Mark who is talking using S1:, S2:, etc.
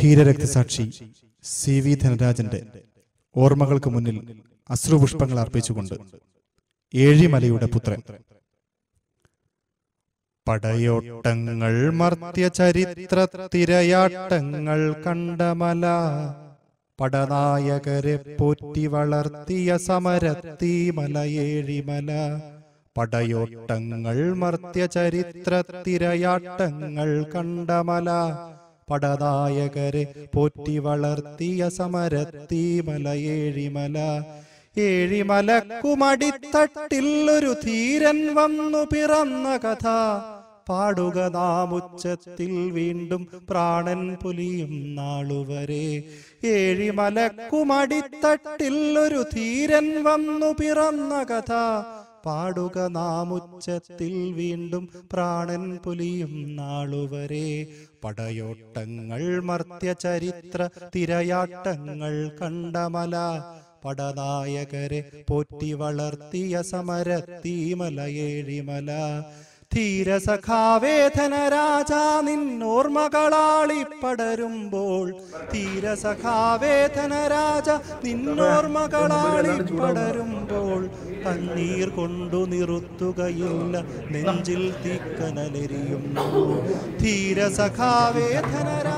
S1: ധീരരക്തസാക്ഷി C V ധനരാജന്റെ ഓർമ്മകൾക്ക് മുന്നിൽ അശ്രുപുഷ്പങ്ങൾ അർപ്പിച്ചുകൊണ്ട് ഏഴിമലയുടെ പുത്രൻ. പടയോട്ടങ്ങൾ മർത്യ ചരിത്ര തിരയാട്ടങ്ങൾ കണ്ടമല പടനായകരെ പോറ്റി വളർത്തിയ സമരത്തി മല ഏഴിമല പടയോട്ടങ്ങൾ മർത്യ ചരിത്ര തിരയാട്ടങ്ങൾ കണ്ടമല പടനായകരെ പോറ്റി വളർത്തിയ സമരത്തി മല ഏഴിമല. ഏഴിമലക്കുമടിത്തട്ടിൽ ഒരു ധീരൻ വന്നു പിറന്ന കഥ. പാടുക നാമുച്ചത്തിൽ വീണ്ടും പ്രാണൻ പുലിയും നാളുവരെ. ഏഴിമലക്കുമടിത്തട്ടിൽ ഒരു ധീരൻ വന്നു പിറന്ന കഥ. പാടുക നാമുച്ചത്തിൽ വീണ്ടും പ്രാണൻ പുലിയും നാളുവരെ. പടയോട്ടങ്ങൾ മർത്യ ചരിത്ര തിരയാട്ടങ്ങൾ കണ്ടമല പടനായകരെ പോറ്റി വളർത്തിയ സമരത്തീമലയേഴിമല. ധീരസഖാവേധന രാജാ നിന്നോർമകളാളി പടരുമ്പോൾ ധീരസഖാവേധന രാജ നിന്നോർമകളാളി പടരുമ്പോൾ കണ്ണീർ കൊണ്ടു നിറുത്തുകയില്ല നെഞ്ചിൽ തീക്കനലെരിയുന്നു. രാജ